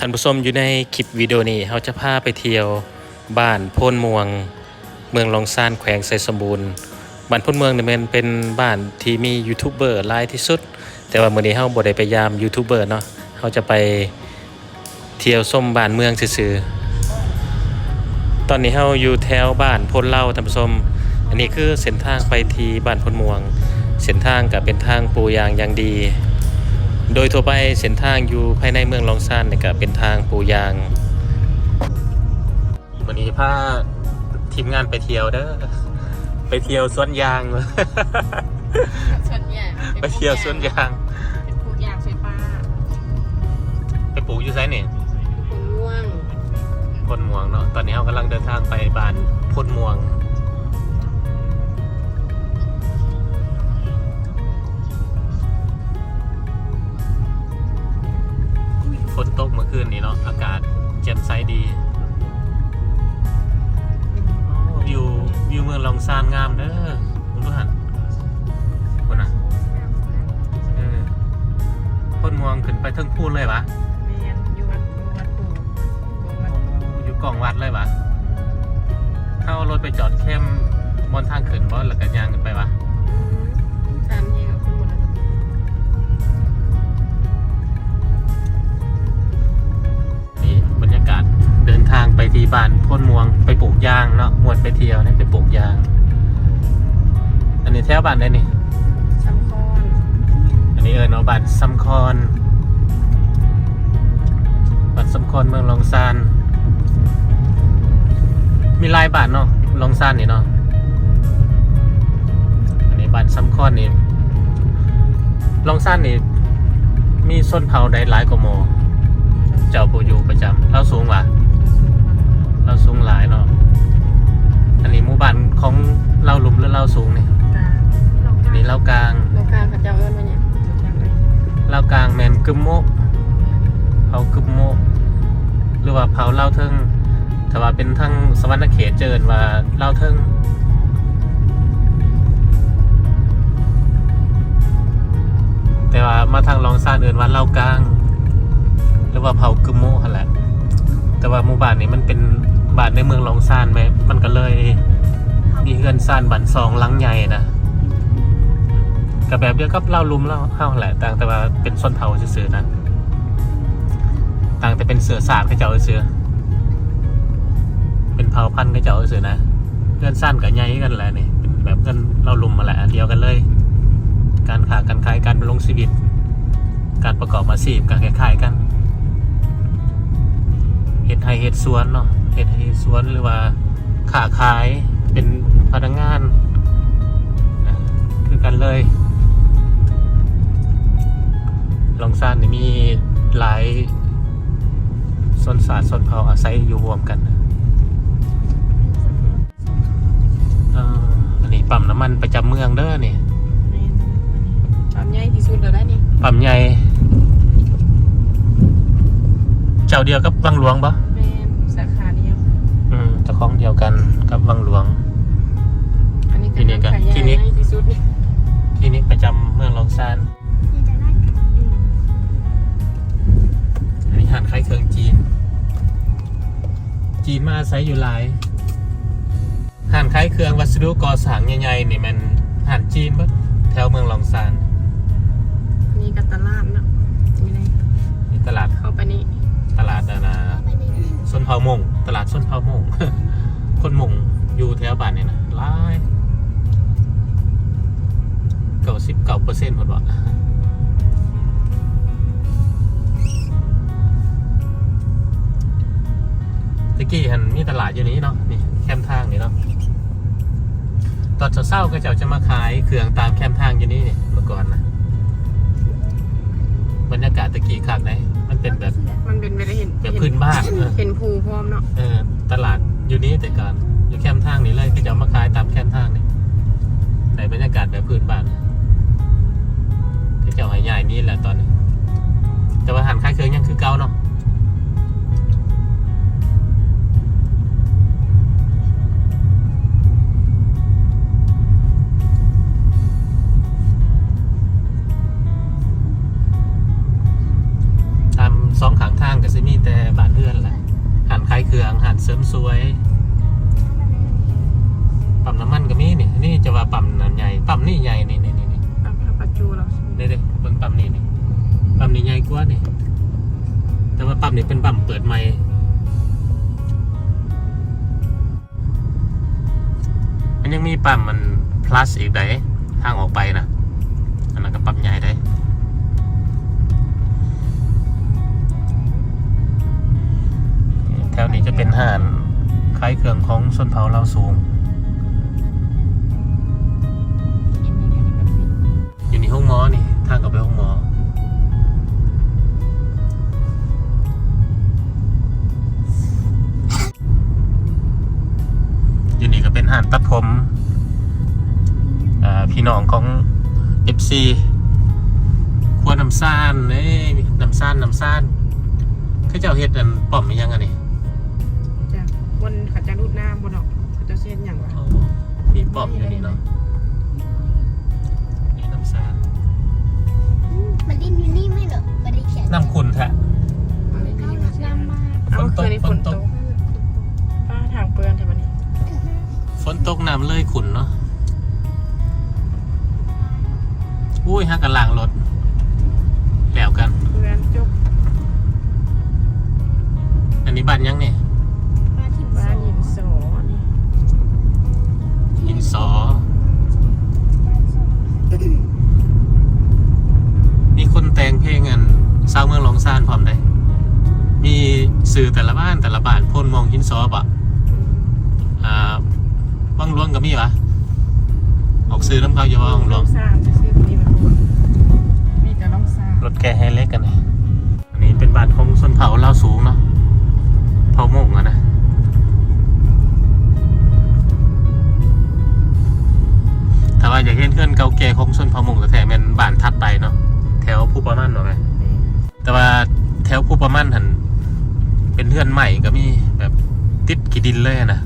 ท่านผู้ชมอยู่ในคลิปวิดีโอนี้เราจะพาไปเที่ยวบ้านโพนมวง เมืองลองซานแขวงไซสมบูรณ์บ้านโพนเมืองเนี่ยมันเป็นบ้านที่มียูทูบเบอร์หลายที่สุด แต่ว่ามื้อนี้เฮาบ่ได้ไปยามยูทูบเบอร์เนาะเฮาจะไปเที่ยวส้มบ้านเมืองซื่อๆตอนนี้เฮาอยู่แถวบ้านพนเล่าท่านผู้ชมอันนี้คือเส้นทางไปที่บ้านพนมวง เส้นทางก็เป็นทางปูยางอย่างดี โดยทั่วไปเส้นทางอยู่ภายในเมืองลองซานเนี่ยก็เป็นทางปูยางวันนี้พาทีมงานไปเที่ยวเด้อไปเที่ยวสวนยางส่วนใหญ่ไปเที่ยวสวนยางเป็นปลูกยางไฟฟ้าไปปลูกอยู่ไซนี่ปลูกม่วงพนม่วงเนาะตอนนี้เรากำลังเดินทางไปบ้านพนม่วง มื่อคืนนี้เนาะอากาศแจ่มใสดีโอ้วิววิวเมืองลองซานงามเด้อคุณผู้หันคนน่ะเออพนม่วงขึ้นไปเทิงพูนเลยวะแมนอยู่วัดวัดปู่วัดอยู่กล่องวัดเลยวะเข้ารถไปจอดเข้มบนทางขึ้นบอสแล้วก็ย่างกันไปวะ พ้นมวงไปปลูกยางเนาะมวนไปเที่ยวเนี่ยไปปลูกยาง อันนี้แถวบ้านได้นี่ซัมคอนอันนี้เออเนาะบ้านซัมคอนบ้านซัมคอนเมืองลองซานมีหลายบ้านเนาะลองซานนี่เนาะอันนี้บ้านซัมคอนนี่ลองซานนี่มีส้นเผาใดหลายกว่าโม เจ้าผู้อยู่ประจำเราสูงว่ะ เราสูงหลายเนาะอันนี้หมู่บ้านของเราหลุมหรือเราสูงนี่กลางอันนี้เรากลางโลกาพระเจ้าเอิ้นว่าเนี่ยจำได้เรากลางแมนกึมโมะเผากึมโมะหรือว่าเผาเล่าเทิงแต่ว่าเป็นทั้งสวรรค์เขตเจิญว่าเล่าเทิงแต่ว่ามาทางลองซานเอินว่าเล่ากลาง หรือว่าเผากึมโมะหั่นแหละแต่ว่าหมู่บ้านนี้มันเป็น บานในเมืองลองซานไหมมันก็เลย มีเฮือนซานบันซองหลังใหญ่นะกับแบบเดียวกับเล่าลุมเล่าเฮ้าแหละต่างแต่ว่าเป็นส้นเผาซื่อๆนะต่างแต่เป็นเสือสาดก็เจ้าเสือเป็นเผาพันธุ์ก็เจ้าเสือนะเพื่อนสั้นกับใหญ่กันแหละนี่เป็นแบบกันเล่าลุมมาแหละอันเดียวกันเลย การขาการขายการดำรงชีวิต การประกอบอาชีพการคล้ายกันเฮ็ดไฮเฮ็ดสวนเนาะ เฮ็ดไฮเฮ็ดสวนหรือว่าขาขายเป็นพนักงานนะคือกันเลยลองซานนี่มีหลายส้นสาดส้นเผาอาศัยอยู่รวมกันนะเอ่ออันนี้ปั๊มน้ำมันประจำเมืองเด้อนี่แม่นปั๊มใหญ่ที่สุดแล้วได้นี่ปั๊มใหญ่ เจ้าเดียวกับวังหลวงปะ ของเดียวกันกับวังหลวง อันนี้ที่นี่ก็ขายใหญ่ที่นี่ ที่สุดนี่ที่นี่ประจำเมืองลองซานอืมอันนี้หันคล้ายเครื่องจีน จีนมาอาศัยอยู่หลายหันคล้ายเครื่องวัสดุก่อสร้างใหญ่ๆนี่มันหันจีนปะแถวเมืองลองซานนี่ก็ตลาดเนาะนี่เลยมีตลาดเข้าไปนี่ตลาดนานาส้นเผามง ตลาดส้นเผามง คนมงอยู่แถวบ้านเนี่ยนะหลายเก้าสิบเก้าเปอร์เซ็นต์หมดวะตะกี้หันมีตลาดอยู่นี้เนาะนี่แคมทางนี่เนาะตอนเช้าๆก็จะจะมาขายเครื่องตามแคมทางอยู่นี่นี่เมื่อก่อนนะบรรยากาศตะกี้คักไหนมันเป็นแบบมันเป็นไปได้เห็นแบบพื้นบ้านเออเห็นภูพร้อมเนาะเออตลาด อยู่นี้แต่ก่อนอยู่แคมป์ทางนี้เลยก็จะเอามาขายตามแคมป์ทางนี่ในบรรยากาศแบบพื้นบ้านก็จะหายใหญ่นี่แหละตอนนี้ แต่ว่าหันค่ายเคืองยังคือเก่าเนาะ มีปั๊มมัน plus อีกได้ทางออกไปนะอันนั้นก็ปั๊มใหญ่ได้แถวนี้จะเป็นห่านขายเครื่องของส้นเผาเราสูง อยู่ในห้องหมอนี่ทางกลับไปห้องหมอ เป็นห่านตัดผมอ่าพี่น้องของ FC ครัวน้ำซ่านเอ้ยน้ำซ่านน้ำซ่านคือเจ้าเฮ็ดอันป้อมอีหยังอันนี้จะบนเขาจะรูดน้ำบนออกเขาจะเส้นอย่างวะมีป้อมอยู่นี่เนาะนี่น้ำซ่านมันดิ้นอยู่นี่ไม่เหรอไม่ได้เขียนน้ำขุ่นแท้อะไรเขานี่หนัมากเส้นน้ำมากเอาคืนนี้ฝนตกป้าทางเปื้อนแต่วันนี้ฝน ตกน้ำเลยขุ่นเนาะอุ้ยฮักกันล่างรถแล้วกันเปื้อนจบอันนี้บ้านยังเนี่ยมาที่บ้านหินโสนี่หินสอ มีคนแต่งเพลงอันสร้างเมืองหลองซานพร้อมได้ มีสื่อแต่ละบ้านแต่ละบ้านพ่นมองหินซอปะอ่าวังหลวง ก็มีปะออกซื้อน้ำเขาอยู่ว่าวังหลวงซามจะซื้อตัวนี้มาปวดมีแต่ล่องซามรถแกไฮเล็กกันนี่อันนี้เป็นบ้านของชนเผ่าเล่าวสูงเนาะเผ่าม่งอะนะถ้าว่าอยากเห็นเพื่อนเก่าแก่ของชนเผ่าม่งก็แถมเป็นบ้านทัดไปเนาะแถวผู้ประมันเนาะไหมแต่ว่าแถวผู้ประมันหันเป็นเพื่อนใหม่ก็มีแบบติดกีดินเลยอะนะ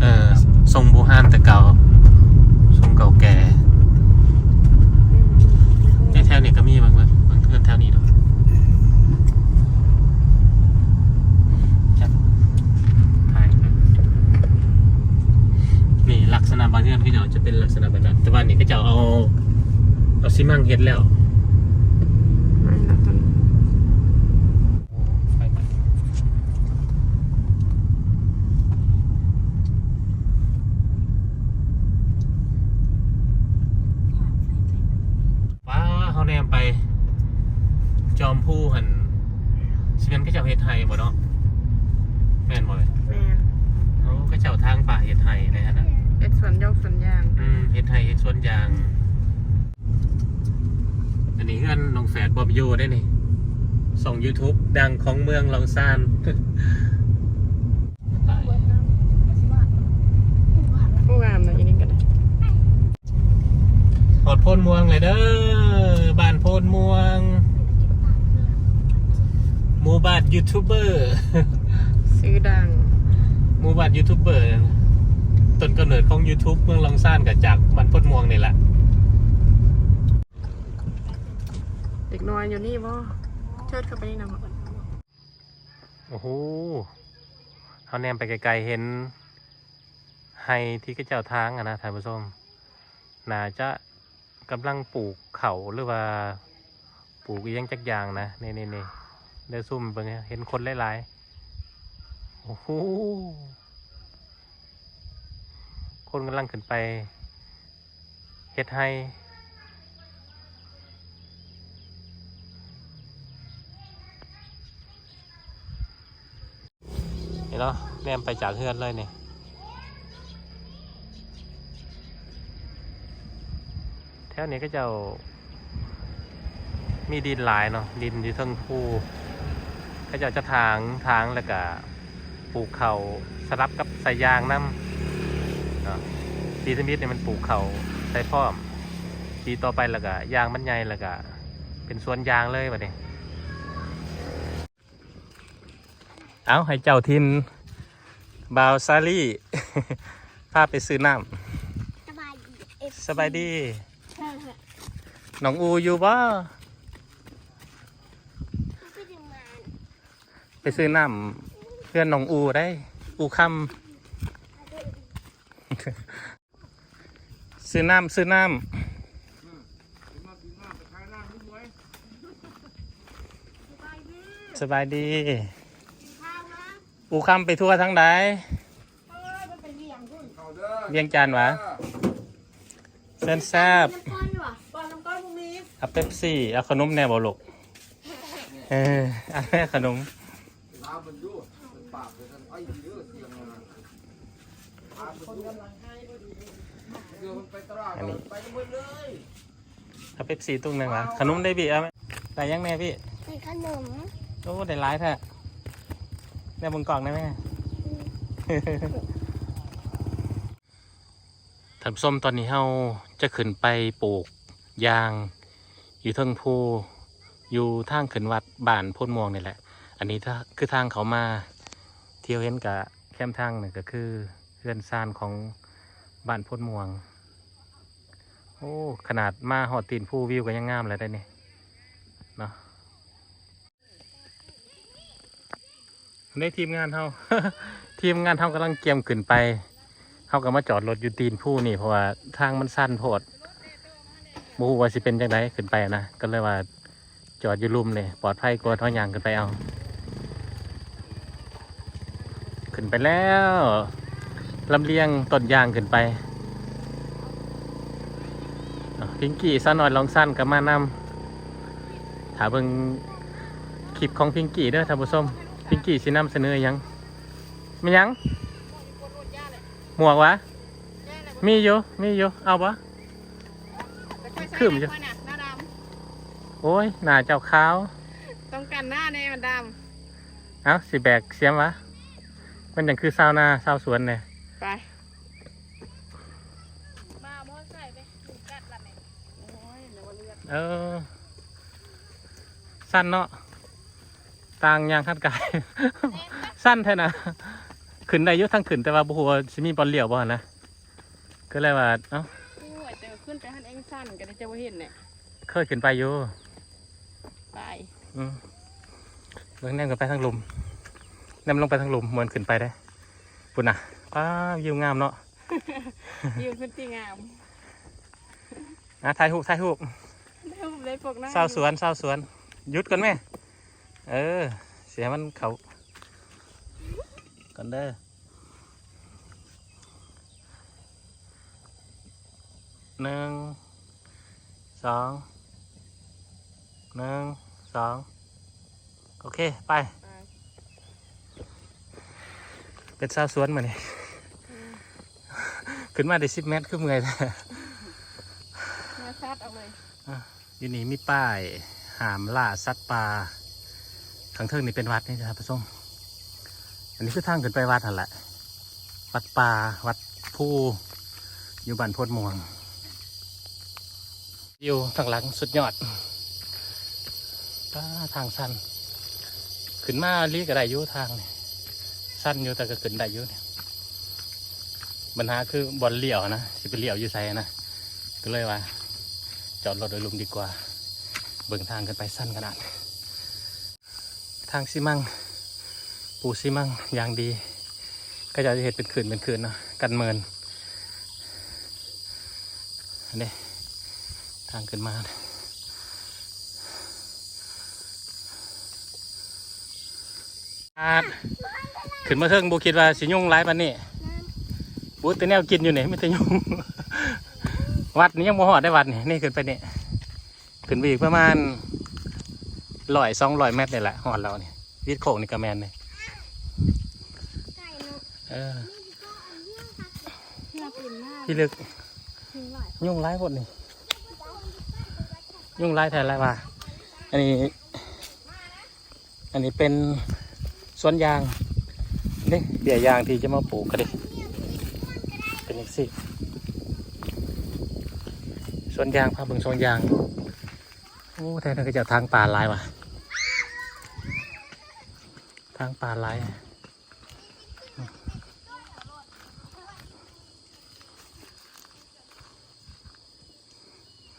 เออทรงโบราณแต่เก่าทรงเก่าแก่ในแถวนี้ก็มีบางบางบางเพื่อนแถวนี้เนาะจับถ่ายเลยนี่ลักษณะบางเรื่องที่เราจะเป็นลักษณะแบบนั้นแต่ว่านี่ก็จะเอาเอาซิมังเฮ็ดแล้ว ไม่นะตอนนี้ ไฟไหม้ว้าวเขาแนมไป จอมผู้หันสิเป็นก็เจ้าเฮ็ดไทยบ่เนาะแม่นบ่เลย แมน เขาก็เจ้าทางป่าเฮ็ดไทยเลยฮะนะ เอ็ดสวนยกสวนยาง อืมเฮ็ดไทยเฮ็ดสวนยาง อันนี้เพื่อนน้องแฝดบอบโยได้นี่ส่ง YouTube ดังของเมืองลองซานตายผู้งามนะอยังนี้กันนะหอดโพนม่วงเลยเด้อบ้านโพนม่วงหมู่บ้านยูทูบเบอร์ซื้อดังหมู่บ้านยูทูบเบอร์ต้นกำเนิดของ YouTube เมืองลองซ่านกับจากบ้านโพนม่วงนี่แหละเด็กน้อยอยู่นี่บ่ เชิดเข้าไปในี่นะบ่โอ้โหเขาแนมไปไกลๆเห็นไฮที่กระเจ้าทางอะนะท่านผู้ชมน่าจะกำลังปลูกเขาหรือว่าปลูกอิหยังจักอย่างนะนี่นี่นี่เดี๋ยวซุ่มไปเห็นคนหลายๆโอ้โหคนกำลังขึ้นไปเฮ็ดไฮ นี่เนาะแนมไปจากเฮือนเลยนี่แถวนี้ก็จะมีดินหลายเนาะดินอยู่ทั้งภูก็จะจะทางทางแล้วก็ปลูกเขาสลับกับใส่ยางน้ำปีสมิธเนี่ยมันปลูกเขาใส่พร้อมปีต่อไปแล้วก็ยางมันใหญ่แล้วก็เป็นสวนยางเลยแบบนี้ เอาให้เจ้าทินบาวซาลี่ พาไปซื้อน้สบายดีเอฟำสบายดีใช่ค่ะน้องอูอยู่บ่ไปเดิไปซื้อน้ำเพื่อนน้องอูได้ อูคำ ซื้อน้ำซื้อน้ำสบายดี อูคำไปทั่วทั้งใดเวียงจันทร์หวะเส้นแซบน้ำก้อนหรอป้อนน้ำก้อนพวกนี้เอาเป๊ปซี่เอาขนมแน่บ่ลูกเออเอาแม่ขนมน้ำมันยั่วมันปากเลยท่านไอ้เยอะเสียงมาน้ำมันยั่วเดี๋ยวมันไปตลาดก่อนไปกันหมดเลยเอาเป๊ปซี่ตุ้งหนึ่งวะขนมได้บีเอาไหมได้ยังแม่พี่ใส่ขนมโอ้ได้หลายแท้ แม่บนกล่องได้ไหมท่านผู้มตอนนี้เฮาจะขึ้นไปปลูกยาง อยู่เทิงภูอยู่ทางขึ้นวัดบ้านพ้นม่วงนี่แหละ อันนี้ถ้าคือทางเขามา เที่ยวเห็นกับแคมทางนึ่ก็คือเพื่อนซานของบ้านพ้นม่วง โอ้ ขนาดมาหอดตีนภูวิวก็ยังงามเลยได้เนี่เนาะ ในทีมงานเฮา ทีมงานเฮากำลังเกียมขึ้นไปเฮาก็มาจอดรถอยู่ตีนผู้นี่เพราะว่าทางมันสั้นโพดบฮูว่าสิเป็นจังไดขึ้นไปนะก็เลยว่าจอดอยู่ลุ่มเลยปลอดภัยกว่าท้อยางขึ้นไปเอา ขึ้นไปแล้วลำเลียงต้นยางขึ้นไปพิงกี้สั้นหน่อยลองสั้นกับมานำถาเบิ่งคลิปของพิงกี้เด้อท่านผู้ชม พิงกี้สินำเสนอหยังมีหยัง หมวกวะ มีอยู่มีอยู่เอาปะขึ้นจ้ะหน้าดโอ้ยหน้าเจ้าขาวำต้องกันหน้าเนี่ยมันดเอาสิแบกเสียมวะมันยังคือซาวนาซาวสวนเนี่ยำไปมาโม่ใส่ไปถูกกัดละเนี่ยโอ้ยเดี๋ยวเลือดเออสั้นเนาะ ต่างอยางคัดกาย สั้นแท้นะขึ้นได้อยุทั้งขึ้นแต่ว่าบุหัวาสิมีบอลเหลี่ยวบ่นะก็เลยว่าเอ้าโอ้ยแต่ขึ้นไปหันเองสั้นก็ได้จะว่าเห็นเนี่ยเคยขึ้นไปอยู่ไปอืมเบื้องแนมกันไปทางหลุมแนมลงไปทางหลุมเหมือนขึ้นไปได้ปุ่นน่ะป้าวิวงามเนาะยืนขึ้นตีงามอะถ่ายรูปถ่ายรูปได้ผมได้ปกหน้าสาวสวนสาวสวนหยุดกันไหม เออ เสียมันเขากันเด้อหนึ่งสองหนึ่งสองโอเค ไปไปเป็นสาวสวนมาเนี่ยขึ้นมาได้สิบเมตรขึ้นเมื่อยแล้วมาซัดเอาเลยอยู่นี่มีป้ายหามล่าสัตว์ป่า ทางเทิงนี่เป็นวัดนี่นะครับผู้ชมอันนี้คือทางขึ้นไปวัดนั่นแหละวัดป่าวัดผู้อยู่บ้านโพดม่วงอยู่ทางหลังสุดยอดป้าทางสั้นขึ้นมาลีก็ไดยู่ทางนี่สั้นอยู่แต่ก็ขึ้นได้ยู่เนี่ยปัญหาคือบอลเลี้ยวนะสิไปเลี้ยวอยู่ไซนะก็เลยว่า จอดรถโดยลุมดีกว่า เบิ่งทางกันไปสั้นขนาด ทางซีมังปูซีมังอย่างดี ก็จะเห็นเป็นคืนเป็นคืนเนาะกันเมินนี่ทางขึ้นมาอาดขึ้นมาเทิงบูคิดว่าสิยุ่งร้ายปันนี่บูแต่แนวกินอยู่เนี่ยไม่แต่ยุ่งวัดนี้ยังบ่หอดได้วัดนี่นี่ขึ้นไปนี่ขึ้นไปอีกประมาณ ร้อยสองร้อยเมตรนี่แหละหอดเราเนี่ยวิดโขงนี่กระแมนเลยไก่นกเออนี่ก็อันเรื่องค่ะที่เราตื่นหน้าพี่ลึกถึงหน่อยยุ่งร้ายหมดนี่ยุ่งร้ายแทนอะไรวะอันนี้ อันนี้เป็นสวนยางนี่เบี้ยยางที่จะมาปลูกกันดิเป็นอย่างสิสวนยางพาเบิ่งสวนยาง โอ้แท้ๆก็จะทางป่าลายว่ะ ทางป่าลาย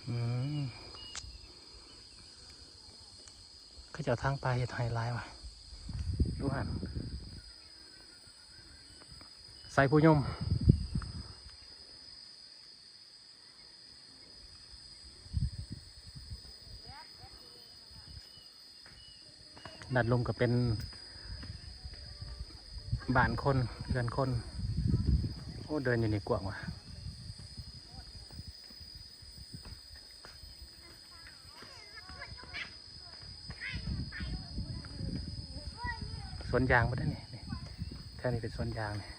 อืมก็จะเอาทางป่าจะไฮไลท์ว่ะ ดูหันใส่ผู้ยม ดัดลมก็เป็นบ้านคนเรือนคน โอ้ เดินอยู่ในกว่างว่ะสวนยางมาได้นี่แค่นี้เป็นสวนยางเนี่ย